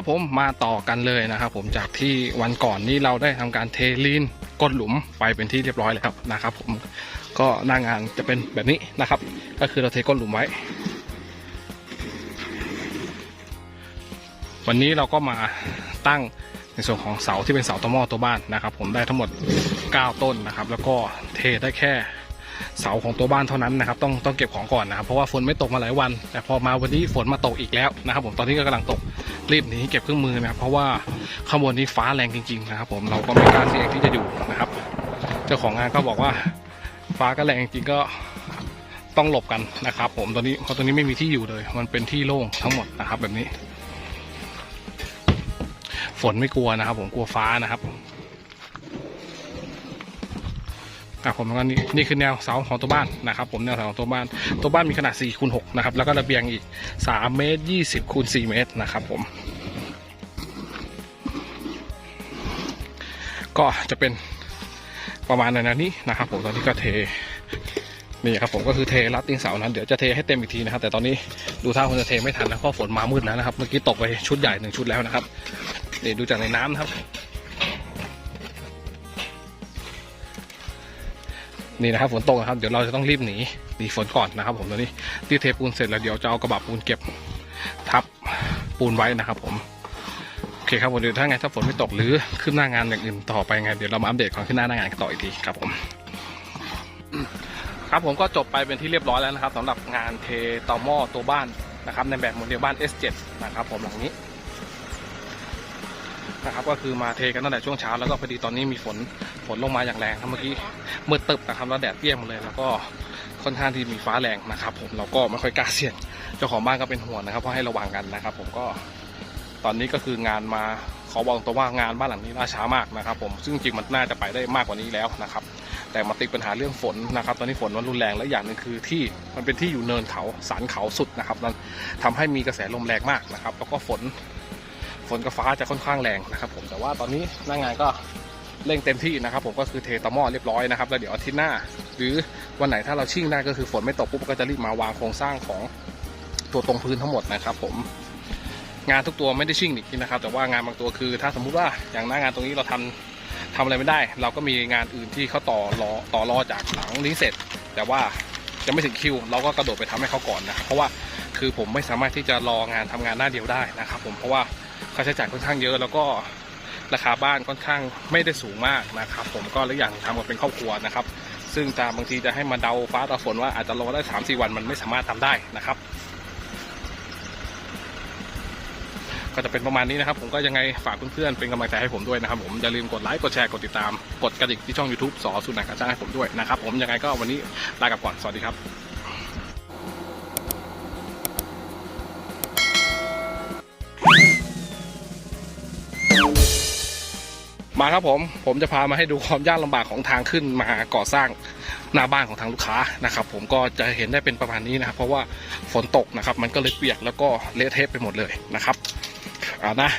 ครับผมมาต่อกันเลยนะครับผมจากที่วันก่อนนี้เราได้ทำการเทลีนก้นหลุมไปเป็นที่เรียบร้อยแล้วครับนะครับ ผมก็หน้างานจะเป็นแบบนี้นะครับ ก็คือเราเทก้นหลุมไว้ วันนี้เราก็มาตั้งในส่วนของเสาที่เป็นเสาตอหม้อตัวบ้านนะครับ ผมได้ทั้งหมด 9 ต้นนะครับ แล้วก็เทได้แค่เสาของตัวบ้านเท่านั้นนะครับ ต้องต้องเก็บของก่อนนะครับ เพราะว่าฝนไม่ตกมาหลายวัน แต่พอมาวันนี้ฝนมาตกอีกแล้วนะครับ ผมตอนนี้ก็กำลังตก รีบหนีเก็บเครื่องมือนะครับ เพราะว่าข้างบนนี้ฟ้าแรงจริง ๆ นะครับ ผมเราก็ไม่กล้าเสี่ยงที่จะอยู่นะครับ เจ้าของงานก็บอกว่าฟ้าก็แรงจริงๆก็ต้องหลบกันนะครับ ผมตอนนี้เพราะตรงนี้ไม่มีที่อยู่เลย มันเป็นที่โล่งทั้งหมดนะครับ แบบนี้ ฝนไม่กลัวนะครับ ผมกลัวฟ้านะครับอะผมก็นี่นี่คือแนวเสาของตัวบ้านนะครับ ผมแนวเสาของตัวบ้าน ตัวบ้านมีขนาด4คูณ6นะครับแล้วก็ระเบียงอีก3เมตร20คูณ4เมตรนะครับ ผม ก็จะเป็นประมาณในนั้นนี้นะครับ ผมตอนนี้ก็เทนี่ครับผมก็คือเทรัดตีนเสานั้นเดี๋ยวจะเทให้เต็มอีกทีนะครับ แต่ตอนนี้ดูท่าคงจะเทไม่ทันนะเพราะฝนมามืดแล้วนะครับเมื่อกี้ตกไปชุดใหญ่หนึ่งชุดแล้วนะครับนี่ดูจากในน้ำนะครับ นี่นะครับฝนตกนะครับ เดี๋ยวเราจะต้องรีบหนีหนีฝนก่อนนะครับ ผมตอนนี้ที่เทปูนเสร็จแล้วเดี๋ยวจะเอากระบะปูนเก็บทับปูนไว้นะครับ ผม เคครับผมเดี๋ยวถ้าไงถ้าฝนไม่ตกหรือขึ้นหน้างานอย่างอื่นต่อไปไงเดี๋ยวเรามาอัปเดตก่อนขึ้นหน้าหน้างานกันต่ออีกทีครับผมครับผมก็จบไปเป็นที่เรียบร้อยแล้วนะครับสำหรับงานเทต่อหม้อตัวบ้านนะครับ ในแบบโมเดลบ้าน S7 นะครับ ผมหลังนี้นะครับก็คือมาเทกันตั้งแต่ช่วงเช้าแล้วก็พอดีตอนนี้มีฝนฝนลงมาอย่างแรงครับเมื่อกี้มืดตึบนะครับแล้วแดดเปรี้ยงหมดเลยแล้วก็ค่อนข้างที่มีฟ้าแรงนะครับ ผมเราก็ไม่ค่อยกล้าเสี่ยงเจ้าของบ้านก็เป็นห่วงนะครับเพราะให้ระวังกันนะครับ ผมก็ ตอนนี้ก็คืองานมาขอบอกตัวว่างานบ้านหลังนี้ล่าช้ามากนะครับ ผมซึ่งจริงมันน่าจะไปได้มากกว่านี้แล้วนะครับ แต่มาติดปัญหาเรื่องฝนนะครับ ตอนนี้ฝนมันรุนแรงและอย่างหนึ่งคือที่มันเป็นที่อยู่เนินเขาสันเขาสุดนะครับนั่นทำให้มีกระแสลมแรงมากนะครับ แล้วก็ฝนฝนกับฟ้าจะค่อนข้างแรงนะครับ ผมแต่ว่าตอนนี้หน้างานก็เร่งเต็มที่นะครับ ผมก็คือเทตะหม้อเรียบร้อยนะครับแล้วเดี๋ยวอาทิตย์หน้า หรือวันไหนถ้าเราชิ่งได้ก็คือฝนไม่ตกปุ๊บก็จะรีบมาวางโครงสร้างของตัวตรงพื้นทั้งหมดนะครับ ผม งานทุกตัวไม่ได้ชิ่งอีกนะครับ แต่ว่างานบางตัวคือ ถ้าสมมุติว่าอย่างหน้างานตรงนี้เราทำทำอะไรไม่ได้ เราก็มีงานอื่นที่เขาต่อรอต่อรอจากหลังนี้เสร็จ แต่ว่าจะไม่ถึงคิว เราก็กระโดดไปทำให้เขาก่อนนะครับเพราะว่าคือผมไม่สามารถที่จะรองานทำงานหน้าเดียวได้นะครับผมเพราะว่าค่าใช้จ่ายค่อนข้างเยอะแล้วก็ราคาบ้านค่อนข้างไม่ได้สูงมากนะครับผมก็และอย่างทำกันเป็นครอบครัวนะครับ ซึ่งจะบางทีจะให้มาเดาฟ้าตาฝนว่าอาจจะรอได้สามสี่วันมันไม่สามารถทำได้นะครับ ก็จะเป็นประมาณนี้นะครับ ผมก็ยังไงฝากเพื่อนๆเป็นกำลังใจให้ผมด้วยนะครับผมอย่าลืมกดไลค์กดแชร์กดติดตามกดกระดิ่งที่ช่อง YouTube สอสุนันท์การจ้างให้ผมด้วยนะครับผมยังไงก็วันนี้ลากลับก่อนสวัสดีครับมาครับผม ผมจะพามาให้ดูความยากลำบากของทางขึ้นมาก่อสร้างหน้าบ้านของทางลูกค้านะครับ ผมก็จะเห็นได้เป็นประมาณนี้นะครับ เพราะว่าฝนตกนะครับ มันก็เลยเปียกแล้วก็เละเทะไปหมดเลยนะครับ อ่านะ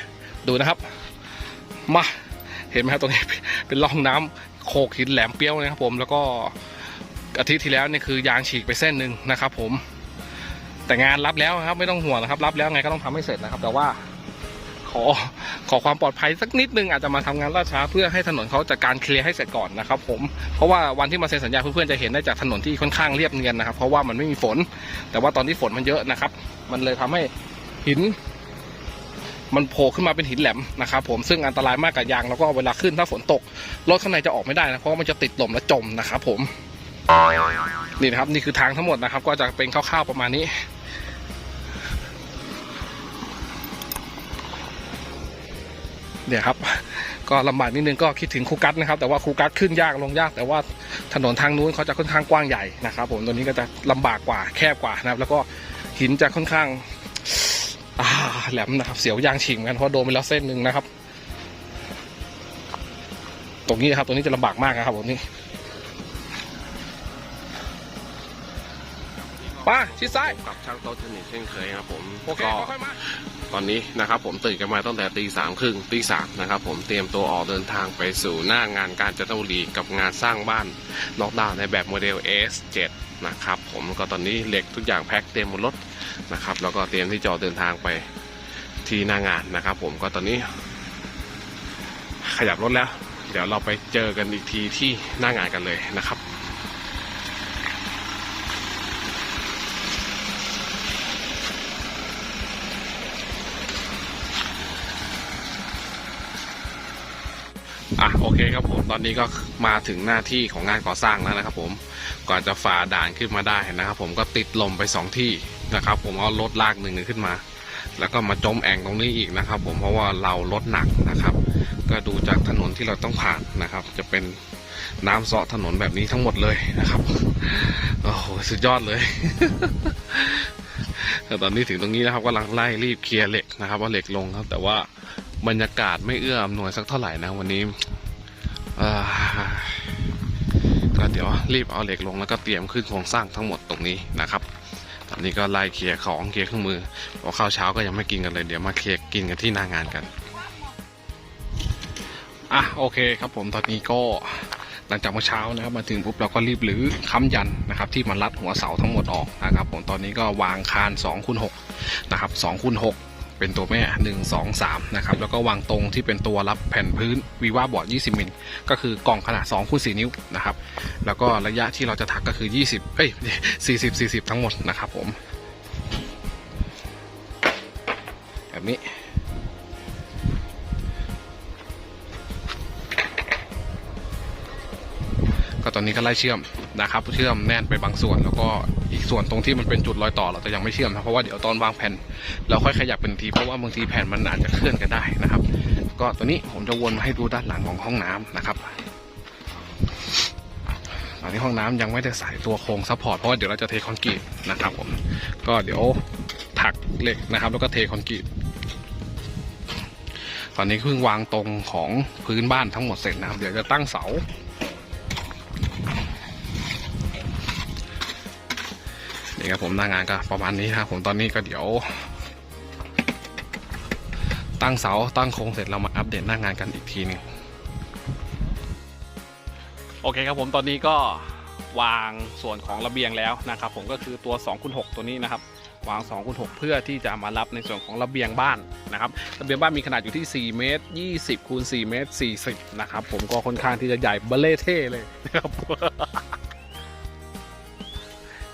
ดูนะครับ มา เห็นไหมครับตรงนี้เป็นร่องน้ำโขกหินแหลมเปี้ยวนะครับผมแล้วก็อาทิตย์ที่แล้วนี่คือยางฉีกไปเส้นหนึ่งนะครับผม แต่งานรับแล้วครับไม่ต้องห่วงนะครับ รับแล้วไงก็ต้องทำให้เสร็จนะครับ แต่ว่าขอขอความปลอดภัยสักนิดนึงอาจจะมาทำงานล่าช้าเพื่อให้ถนนเขาจัดการเคลียร์ให้เสร็จก่อนนะครับผมเพราะว่าวันที่มาเซ็นสัญญาเพื่อนๆจะเห็นได้จากถนนที่ค่อนข้างเรียบเนียนนะครับ เพราะว่ามันไม่มีฝน แต่ว่าตอนที่ฝนมันเยอะนะครับ มันเลยทำให้หิน มันโผล่ขึ้นมาเป็นหินแหลมนะครับผมซึ่งอันตรายมากกับยางแล้วก็เวลาขึ้นถ้าฝนตกรถข้างในจะออกไม่ได้นะเพราะว่ามันจะติดลมและจมนะครับผมนี่นะครับนี่คือทางทั้งหมดนะครับ ก็จะเป็นคร่าวๆประมาณนี้เนี่ยครับก็ลำบากนิดนึงก็คิดถึงครูกัดนะครับ แต่ว่าครูกัดขึ้นยากลงยาก แต่ว่าถนนทางนู้นเขาจะค่อนข้างกว้างใหญ่นะครับ ผมตัวนี้ก็จะลำบากกว่าแคบกว่านะครับ แล้วก็หินจะค่อนข้าง อ่าแหลมนะครับ เสียวยางฉิงกันเพราะโดนไปแล้วเส้นหนึ่งนะครับ ตรงนี้นะครับตรงนี้จะลำบากมากนะครับผมนี่ป้าชิดซ้ายกับช่างโต๊ะเทนนิสเช่นเคยครับผมโอเคก็ค่อยๆมาตอนนี้นะครับผมตื่นกันมาตั้งแต่ตีสามครึ่งตีสามนะครับผมเตรียมตัวออกเดินทางไปสู่หน้างานการจัดบุรีกับงานสร้างบ้านนอกดาวน์ในแบบโมเดล S7 นะครับผมก็ตอนนี้เหล็กทุกอย่างแพ็คเตรียมบนรถ นะครับ แล้วก็เตรียมที่จะออกเดินทางไปที่หน้างานนะครับ ผมก็ตอนนี้ ขยับรถแล้ว เดี๋ยวเราไปเจอกันอีกทีที่หน้างานกันเลยนะครับอะโอเคครับผมตอนนี้ก็มาถึงหน้าที่ของงานก่อสร้างแล้วนะครับผมก่อนจะฝ่าด่านขึ้นมาได้นะครับผมก็ติดลมไปสองที่ นะครับ ผมเอารถลากหนึ่งขึ้นมา แล้วก็มาจมแอ่งตรงนี้อีกนะครับ ผมเพราะว่าเรารถหนักนะครับ ก็ดูจากถนนที่เราต้องผ่านนะครับ จะเป็นน้ำเซาะถนนแบบนี้ทั้งหมดเลยนะครับโอ้โหสุดยอดเลยแต่ตอนนี้ถึงตรงนี้นะครับกำลังไล่รีบเคลียร์เหล็กนะครับว่าเหล็กลงครับ แต่ว่าบรรยากาศไม่เอื้ออำนวยสักเท่าไหร่นะวันนี้ก็เดี๋ยวรีบเอาเหล็กลงแล้วก็เตรียมขึ้นโครงสร้างทั้งหมดตรงนี้นะครับ ตอนนี้ก็ไล่เคลียร์ของเคลียร์เครื่องมือพอข้าวเช้าก็ยังไม่กินกันเลย เดี๋ยวมาเคลียร์กินกันที่หน้างานกันอะโอเคครับผมตอนนี้ก็หลังจากเมื่อเช้านะครับมาถึงปุ๊บเราก็รีบหรือค้ำยันนะครับที่มันรัดหัวเสาทั้งหมดออกนะครับผมตอนนี้ก็วางคาน2คูณ6นะครับ2คูณ6 เป็นตัวแม่ 1 2 3 นะครับ แล้วก็วางตรงที่เป็นตัวรับแผ่นพื้นวีว่าบอร์ด 20 มิล ก็คือกล่องขนาด2คูณ4นิ้วนะครับ แล้วก็ระยะที่เราจะถักก็คือ 20 เอ้ย 40 40 ทั้งหมดนะครับผม แบบนี้ก็ตอนนี้ก็ไล่เชื่อมนะครับ เชื่อมแน่นไปบางส่วนแล้วก็ อีกส่วนตรงที่มันเป็นจุดรอยต่อเราจะยังไม่เชื่อมนะเพราะว่าเดี๋ยวตอนวางแผ่นเราค่อยขยับเป็นทีเพราะว่าบางทีแผ่นมันอาจจะเคลื่อนกันได้นะครับ ก็ตัวนี้ผมจะวนมาให้ดูด้านหลังของห้องน้ำนะครับตอนนี้ห้องน้ำยังไม่ได้ใส่ตัวโครงซัพพอร์ตเพราะว่าเดี๋ยวเราจะเทคอนกรีตนะครับผมก็เดี๋ยวถักเหล็กนะครับ แล้วก็เทคอนกรีตตอนนี้เพิ่งวางตรงของพื้นบ้านทั้งหมดเสร็จนะครับ เดี๋ยวจะตั้งเสา นี่ครับผมหน้างานก็ประมาณนี้ครับผมตอนนี้ก็เดี๋ยว ตั้งเสาตั้งโครงเสร็จเรามาอัปเดตหน้างานกันอีกทีหนึงโอเคครับผมตอนนี้ก็วางส่วนของระเบียงแล้วนะครับผมก็คือตัว2คูณ6ตัวนี้นะครับวาง2คูณ6เพื่อที่จะมารับในส่วนของระเบียงบ้านนะครับระเบียงบ้านมีขนาดอยู่ที่ 4 เมตร 20คูณ4เมตร40นะครับผมก็ค่อนข้างที่จะใหญ่เบลเล่เท่เลยนะครับ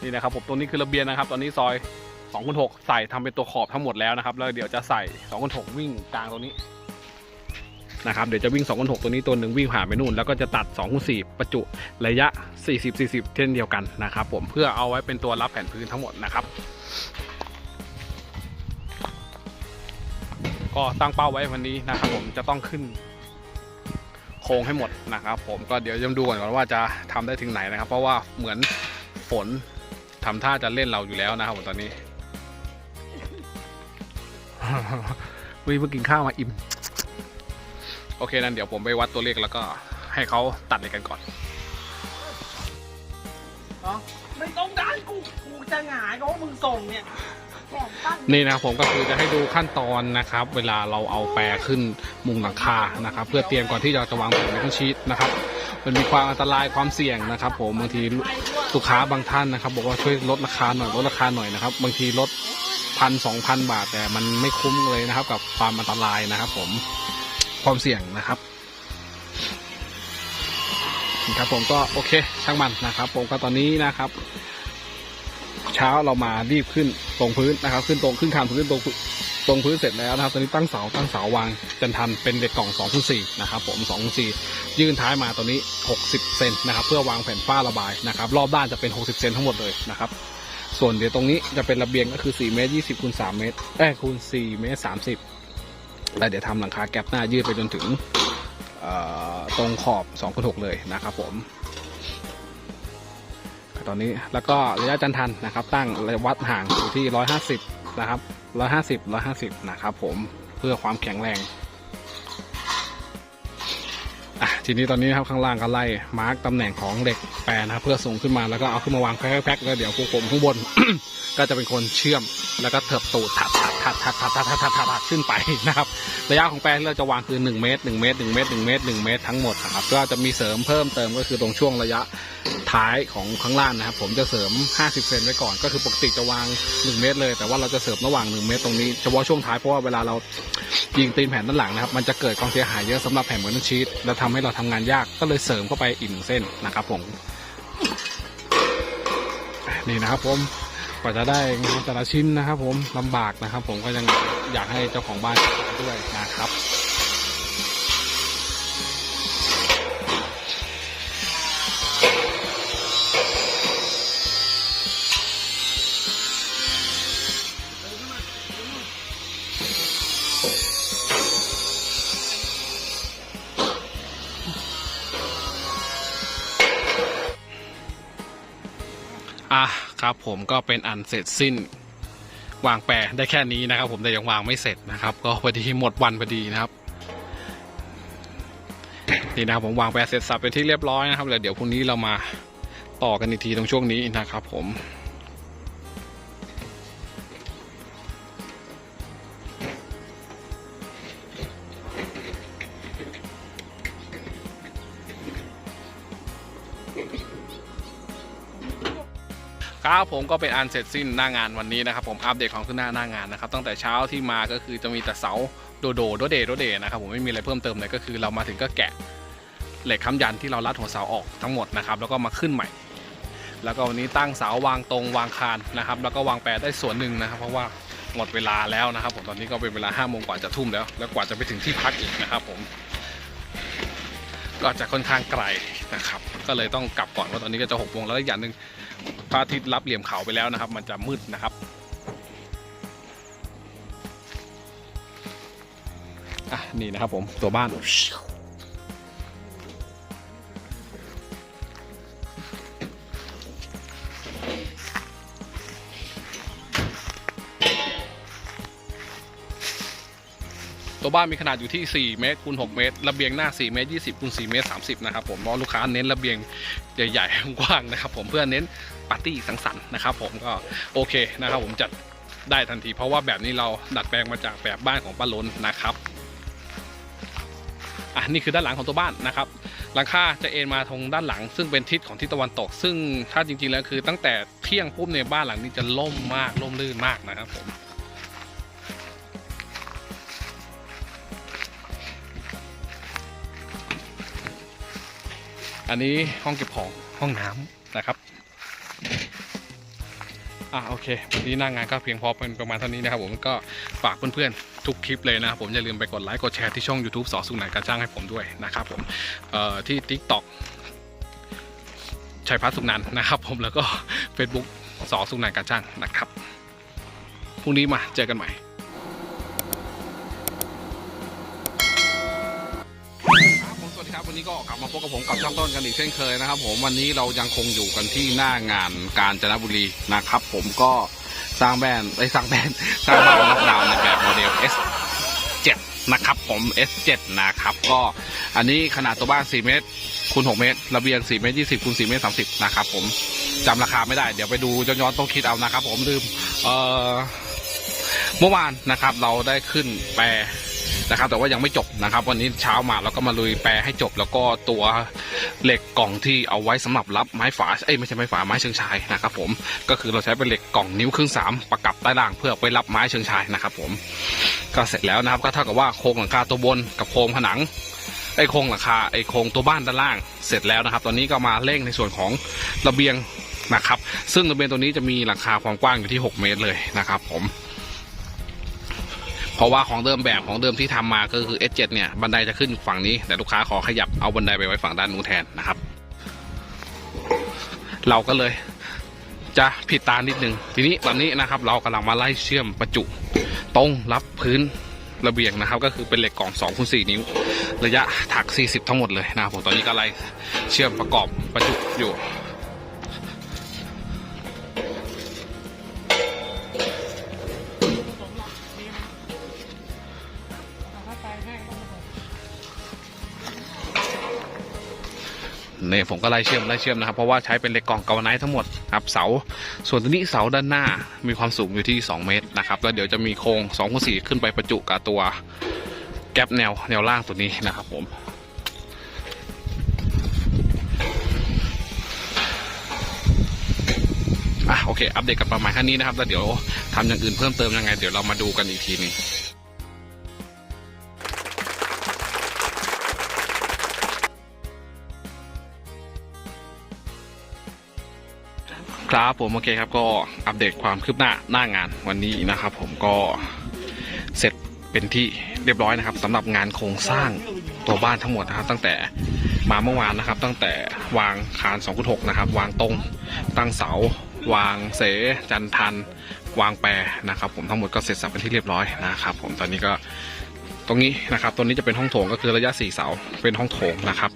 นี่นะครับผมตรงนี้คือระเบียงนะครับ ตอนนี้ซอย2คูณ6ใส่ทำเป็นตัวขอบทั้งหมดแล้วนะครับ แล้วเดี๋ยวจะใส่2คูณ6วิ่งกลางตรงนี้นะครับเดี๋ยวจะวิ่ง2คูณ6ตัวนี้ตัวหนึ่งวิ่งผ่านไปนู่น แล้วก็จะตัด2คูณ4ประจุระยะ 40 40 เช่นเดียวกันนะครับผมเพื่อเอาไว้เป็นตัวรับแผ่นพื้นทั้งหมดนะครับ ก็ตั้งเป้าไว้วันนี้นะครับ ผมจะต้องขึ้นโครงให้หมดนะครับ ผมก็เดี๋ยวจะดูก่อนว่าจะทำได้ถึงไหนนะครับ เพราะว่าเหมือนฝน ทำท่าจะเล่นเราอยู่แล้วนะครับผมตอนนี้วิเพิ่งกินข้าวมาอิ่ม โอเคนั้นเดี๋ยวผมไปวัดตัวเลขแล้วก็ให้เขาตัดเลยกันก่อนไม่ต้องดันกูกูจะหงายก็ว่ามึงส่งเนี่ยแอบตั้งนี่นะครับผมก็คือจะให้ดูขั้นตอนนะครับ เวลาเราเอาแปรขึ้นมุงหลังคานะครับ เพื่อเตรียมก่อนที่เราจะวางแผนในทุกชีตนะครับ มันมีความอันตรายความเสี่ยงนะครับ ผมบางที ลูกค้าบางท่านนะครับ บอกว่าช่วยลดราคาหน่อยลดราคาหน่อยนะครับ บางทีลดพันสองพันบาท แต่มันไม่คุ้มเลยนะครับ กับความอันตรายนะครับ ผมความเสี่ยงนะครับครับผมก็โอเคช่างมันนะครับ ผมก็ตอนนี้นะครับ เช้าเรามารีบขึ้นตรงพื้นนะครับ ขึ้นตรงขึ้นคานพื้นตรง ตรงพื้นเสร็จแล้วนะครับตอนนี้ตั้งเสาตั้งเสาวางจันทันเป็นเด็กกล่อง2คูณ4นะครับผม2คูณ4ยื่นท้ายมาตัวนี้ 60 เซนนะครับเพื่อวางแผ่นฝ้าระบายนะครับรอบด้านจะเป็น 60 เซนทั้งหมดเลยนะครับส่วนเดี๋ยวตรงนี้จะเป็นระเบียงก็คือ4เมตร20คูณ3เมตรเอ้คูณ4เมตร30แล้วเดี๋ยวทำหลังคาแก๊ปหน้ายืดไปจนถึงตรงขอบ2คูณ6เลยนะครับผมตอนนี้แล้วก็ระยะจันทันนะครับ ตั้งระยะวัดห่างอยู่ที่ 150 นะครับ 150 150นะครับผมเพื่อความแข็งแรงอะทีนี้ตอนนี้นะครับข้างล่างก็ไล่มาร์กตำแหน่งของเหล็กแปรนะครับเพื่อส่งขึ้นมาแล้วก็เอาขึ้นมาวางแพ็คๆแล้วเดี๋ยวพวกผมข้างบน ก็จะเป็นคนเชื่อมแล้วก็เถิบตูดถัด ถัดถัดถัดถัดถัดถัดถัดขึ้นไปนะครับระยะของแปลงที่เราจะวางคือ1เมตร1เมตร1เมตร1เมตร1เมตรทั้งหมดครับก็จะมีเสริมเพิ่มเติมก็คือตรงช่วงระยะท้ายของข้างล่างนะครับ ผมจะเสริม 50 เซนไว้ก่อน ก็คือปกติจะวาง 1 เมตรเลย แต่ว่าเราจะเสริมระหว่าง 1 เมตรตรงนี้เฉพาะช่วงท้ายเพราะว่าเวลาเรายิงตีนแผ่นด้านหลังนะครับ มันจะเกิดความเสียหายเยอะสำหรับแผ่นเหมือนชีตและทำให้เราทำงานยากก็เลยเสริมเข้าไปอีกหนึ่งเส้นนะครับผมนี่นะครับผม ว่าจะได้งานแต่ละชิ้นนะครับ ผมลำบากนะครับ ผมก็ยังอยากให้เจ้าของบ้านด้วยนะครับ ผมก็เป็นอันเสร็จสิ้น วางแปรได้แค่นี้นะครับ ผมแต่ยังวางไม่เสร็จนะครับ ก็พอดีหมดวันพอดีนะครับนี่นะครับผมวางแปรเสร็จสับเป็นที่เรียบร้อยนะครับแล้วเดี๋ยวพรุ่งนี้เรามาต่อกันอีกทีตรงช่วงนี้นะครับผม ครับผมก็เป็นอันเสร็จสิ้นหน้างานวันนี้นะครับผมอัปเดตของขึ้นหน้าหน้างานนะครับตั้งแต่เช้าที่มาก็คือจะมีแต่เสาโดโดโดเดโดเดนะครับผมไม่มีอะไรเพิ่มเติมเลยก็คือเรามาถึงก็แกะเหล็กค้ำยันที่เรารัดหัวเสาออกทั้งหมดนะครับแล้วก็มาขึ้นใหม่ แล้วก็วันนี้ตั้งเสาวางตรงวางคานนะครับแล้วก็วางแปรได้ส่วนหนึ่งนะครับ เพราะว่าหมดเวลาแล้วนะครับ ผมตอนนี้ก็เป็นเวลา5้าโมงกว่าจะทุ่มแล้ว แล้วกว่าจะไปถึงที่พักอีกนะครับผมก็จะค่อนข้างไกลนะครับ ก็เลยต้องกลับก่อนเพราตอนนี้ก็จะหกโมงแล้วอีกอย่างหนึ่ง พระอาทิตย์รับเหลี่ยมเขาไปแล้วนะครับ มันจะมืดนะครับอะนี่นะครับผมตัวบ้าน ตัวบ้านมีขนาดอยู่ที่ 4 เมตรคูณ 6 เมตร ระเบียงหน้า 4 เมตร 20คูณ4เมตร 30 นะครับผมเพราะลูกค้าเน้นระเบียงใหญ่ๆกว้างนะครับผมเพื่อเน้นปาร์ตี้สังสรรค์นะครับผมก็โอเคนะครับผมจัดได้ทันที เพราะว่าแบบนี้เราดัดแปลงมาจากแบบบ้านของป้าล้นนะครับอะนี่คือด้านหลังของตัวบ้านนะครับหลังคาจะเอ็นมาทางด้านหลัง ซึ่งเป็นทิศของทิศตะวันตก ซึ่งถ้าจริงๆแล้วคือตั้งแต่เที่ยงปุ๊บในยบ้านหลังนี้จะล่มมากล่มลื่นมากนะครับผม อันนี้ห้องเก็บของห้องน้ำนะครับอะโอเควันนี้หน้างานก็เพียงพอเป็นประมาณเท่านี้นะครับผมก็ฝากเพื่อนๆทุกคลิปเลยนะครับผมอย่าลืมไปกดไลค์กดแชร์ที่ช่อง YouTube สอสุขหนันการจ้างให้ผมด้วยนะครับผมเอ่อที่ TikTok ชัยพัฒน์สุขนันท์นะครับ ผมแล้วก็ Facebook สอสุขหนันการจ้างนะครับพรุ่งนี้มาเจอกันใหม่ นี้ก็กลับมาพบกับผมกับช่างต้นกันอีกเช่นเคยนะครับ ผมวันนี้เรายังคงอยู่กันที่หน้างานกาญจนบุรีนะครับ ผมก็สร้างแบรนด์ไอ้สร้างแบรนด์สร้างบ้านล็อกดาวน์ในแบบโมเดล S7 นะครับผม S7 นะครับ ก็อันนี้ขนาดตัวบ้าน 4 เมตรคูณ 6 เมตร ระเบียง 4 เมตร 20คูณ 4 เมตร 30 นะครับผมจำราคาไม่ได้ เดี๋ยวไปดูย้อนๆต้องคิดเอานะครับ ผมลืมเอ่อเมื่อวานนะครับ เราได้ขึ้นแปร นะครับแต่ว่ายังไม่จบนะครับ วันนี้เช้ามาเราก็มาลุยแปรให้จบ แล้วก็ตัวเหล็กกล่องที่เอาไว้สำหรับรับไม้ฝาเอ้ยไม่ใช่ไม้ฝาไม้เชิงชายนะครับผมก็คือเราใช้เป็นเหล็กกล่องนิ้วครึ่งสามประกับใต้ล่างเพื่อไปรับไม้เชิงชายนะครับผมก็เสร็จแล้วนะครับก็เท่ากับว่าโครงหลังคาตัวบนกับโครงผนังไอ้โครงหลังคาไอ้โครงตัวบ้านด้านล่างเสร็จแล้วนะครับ ตอนนี้ก็มาเร่งในส่วนของระเบียงนะครับ ซึ่งระเบียงตัวนี้จะมีหลังคาความกว้างอยู่ที่ 6 เมตรเลยนะครับผม เพราะว่าของเดิมแบบของเดิมที่ทำมาก็คือ S7 เนี่ยบันไดจะขึ้นฝั่งนี้ แต่ลูกค้าขอขยับเอาบันไดไปไว้ฝั่งด้านนู้นแทนนะครับ เราก็เลยจะผิดตานิดนึง ทีนี้ตอนนี้นะครับเรากำลังมาไล่เชื่อมประจุตรงรับพื้นระเบียงนะครับ ก็คือเป็นเหล็กกล่อง2คูณ4นิ้ว ระยะถัก 40 ทั้งหมดเลยนะครับผมตอนนี้ก็ไล่เชื่อมประกอบประจุอยู่ เนี่ยผมก็ไล่เชื่อมไล่เชื่อมนะครับเพราะว่าใช้เป็นเหล็กกล่องกาวไนท์ทั้งหมดครับเสา ส่วนตัวนี้เสาด้านหน้ามีความสูงอยู่ที่ 2 เมตรนะครับแล้วเดี๋ยวจะมีโครง2คูณ4ขึ้นไปประจุกับตัวแก๊ปแนวแนวล่างตัวนี้นะครับผมอะโอเค อัปเดตกันประมาณแค่นี้นะครับแล้วเดี๋ยวทำอย่างอื่นเพิ่มเติมยังไง เดี๋ยวเรามาดูกันอีกทีนึง ครับผมโอเคครับก็อัปเดตความคืบหน้าหน้างานวันนี้นะครับ ผมก็เสร็จเป็นที่เรียบร้อยนะครับสำหรับงานโครงสร้างตัวบ้านทั้งหมดนะครับ ตั้งแต่มาเมื่อวานนะครับ ตั้งแต่วางคาน2 6นะครับ วางตรงตั้งเสา วางเสจันทัน วางแปรนะครับ ผมทั้งหมดก็เสร็จสับเป็นที่เรียบร้อยนะครับ ผมตอนนี้ก็ ตรงนี้นะครับตรงนี้จะเป็นห้องโถงก็คือระยะ4เสาเป็นห้องโถงนะครับ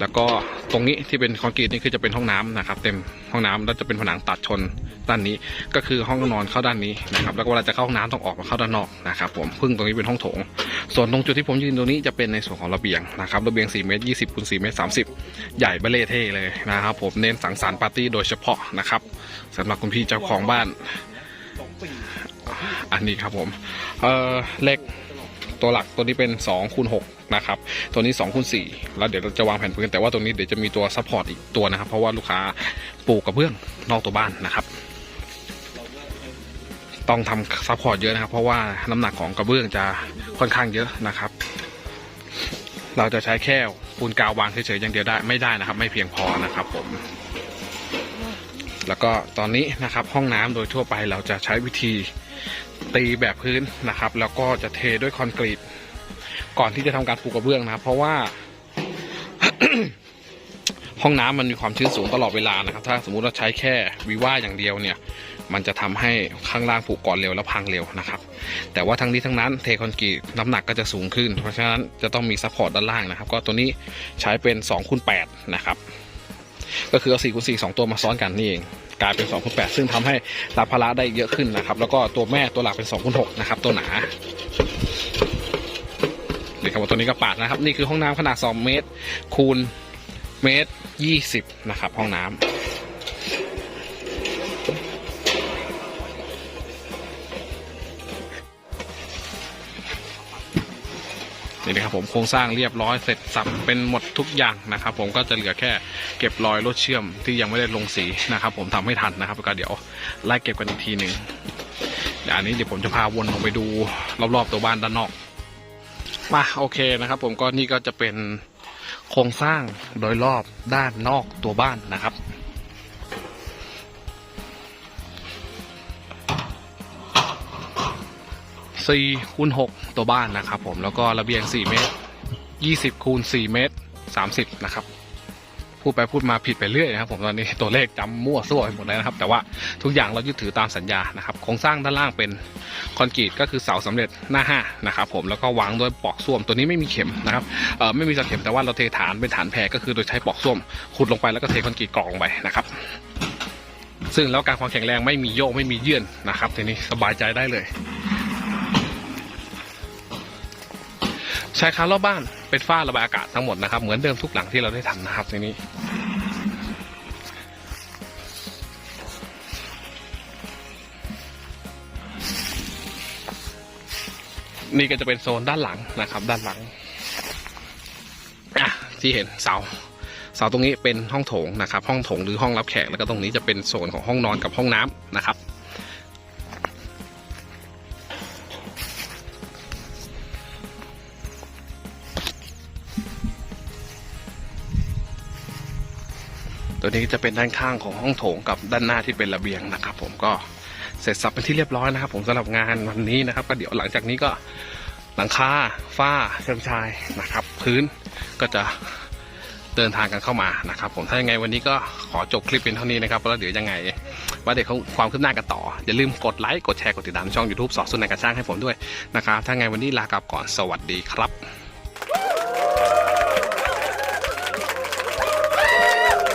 แล้วก็ตรงนี้ที่เป็นคอนกรีตนี่คือจะเป็นห้องน้ำนะครับ เต็มห้องน้ำแล้วจะเป็นผนังตัดชนด้านนี้ ก็คือห้องนอนเข้าด้านนี้นะครับ แล้วก็เวลาจะเข้าห้องน้ำต้องออกมาเข้าด้านนอกนะครับ ผมพึ่งตรงนี้เป็นห้องโถง ส่วนตรงจุดที่ผมยืนตรงนี้จะเป็นในส่วนของระเบียงนะครับระเบียง4เมตร20คูณ4เมตร30 ใหญ่เบลเล่เท่เลยนะครับ ผมเน้นสังสรรค์ปาร์ตี้โดยเฉพาะนะครับสำหรับคุณพี่เจ้าของบ้านอันนี้ครับผมเออเลข ตัวหลักตัวนี้เป็น2คูณ6นะครับตัวนี้2คูณ4แล้วเดี๋ยวเราจะวางแผนพื้นแต่ว่าตัวนี้เดี๋ยวจะมีตัวซัพพอร์ตอีกตัวนะครับ เพราะว่าลูกค้าปลูกกระเบื้องนอกตัวบ้านนะครับ ต้องทำซัพพอร์ตเยอะนะครับ เพราะว่าน้ำหนักของกระเบื้องจะค่อนข้างเยอะนะครับ เราจะใช้แค่ปูนกาววางเฉยๆอย่างเดียวได้ไม่ได้นะครับ ไม่เพียงพอนะครับผม แล้วก็ตอนนี้นะครับห้องน้ำโดยทั่วไปเราจะใช้วิธีตีแบบพื้นนะครับ แล้วก็จะเทด้วยคอนกรีต ก่อนที่จะทำการปูกระเบื้องนะครับ เพราะว่า ห้องน้ำมันมีความชื้นสูงตลอดเวลานะครับ ถ้าสมมุติเราใช้แค่วีว่าอย่างเดียวเนี่ย มันจะทำให้ข้างล่างผุก่อนเร็วแล้วพังเร็วนะครับ แต่ว่าทั้งนี้ทั้งนั้นเทคอนกรีตน้ำหนักก็จะสูงขึ้น เพราะฉะนั้นจะต้องมีซัพพอร์ตด้านล่างนะครับ ก็ตัวนี้ใช้เป็น2คูณ8นะครับ ก็คือเอา4คูณ4 2 ตัวมาซ้อนกันนี่เองกลายเป็น2คูณ8ซึ่งทำให้รับภาระได้เยอะขึ้นนะครับ แล้วก็ตัวแม่ตัวหลักเป็น2คูณ6นะครับ ตัวหนาเดี๋ยวครับว่าตัวนี้ก็ปาดนะครับ นี่คือห้องน้ำขนาด 2 เมตรคูณเมตร 20 นะครับ ห้องน้ำ นี่นะครับผมโครงสร้างเรียบร้อยเสร็จสับเป็นหมดทุกอย่างนะครับ ผมก็จะเหลือแค่เก็บรอยรถเชื่อมที่ยังไม่ได้ลงสีนะครับ ผมทำให้ทันนะครับก็เดี๋ยวไล่เก็บกันอีกทีหนึ่งเดี๋ยวอันนี้เดี๋ยวผมจะพาวนลงไปดูรอบๆตัวบ้านด้านนอกมาโอเคนะครับ ผมก็นี่ก็จะเป็นโครงสร้างโดยรอบด้านนอกตัวบ้านนะครับ สี่คูณหกตัวบ้านนะครับผมแล้วก็ระเบียงสี่เมตรยี่สิบคูณสี่เมตรสามสิบนะครับ พูดไปพูดมาผิดไปเรื่อยนะครับผมตอนนี้ตัวเลขจำมั่วซั่วไปหมดเลยนะครับ แต่ว่าทุกอย่างเรายึดถือตามสัญญานะครับโครงสร้างด้านล่างเป็นคอนกรีตก็คือเสาสำเร็จหน้าห้านะครับผมแล้วก็วางด้วยปอกส้วมตัวนี้ไม่มีเข็มนะครับเออไม่มีสเข็มแต่ว่าเราเทฐานเป็นฐานแพรก็คือโดยใช้ปอกส้วมขุดลงไปแล้วก็เทคอนกรีตกรองลงไปนะครับซึ่งแล้วการความแข็งแรงไม่มีโยกไม่มีเยื่อนนะครับทีนี้สบายใจได้เลย ชายคารอบบ้านเป็นฝ้าระบายอากาศทั้งหมดนะครับ เหมือนเดิมทุกหลังที่เราได้ทำนะครับทีนี้นี่ก็จะเป็นโซนด้านหลังนะครับ ด้านหลังที่เห็นเสาเสาตรงนี้เป็นห้องโถงนะครับ ห้องโถงหรือห้องรับแขกแล้วก็ตรงนี้จะเป็นโซนของห้องนอนกับห้องน้ำนะครับ ตัวนี้จะเป็นด้านข้างของห้องโถงกับด้านหน้าที่เป็นระเบียงนะครับ ผมก็เสร็จสับเป็นที่เรียบร้อยนะครับ ผมสำหรับงานวันนี้นะครับ ก็เดี๋ยวหลังจากนี้ก็หลังคาฝ้าเชิงชายนะครับ พื้นก็จะเดินทางกันเข้ามานะครับ ผมถ้ายังไงวันนี้ก็ขอจบคลิปเป็นเท่านี้นะครับแล้วเดี๋ยวยังไงว่าเดี๋ยวเขาความคืบหน้ากันต่อ อย่าลืมกดไลค์กดแชร์กดติดตามช่อง YouTube สอดสุนในกระช่างให้ผมด้วยนะครับถ้าไงวันนี้ลากลับก่อนสวัสดีครับ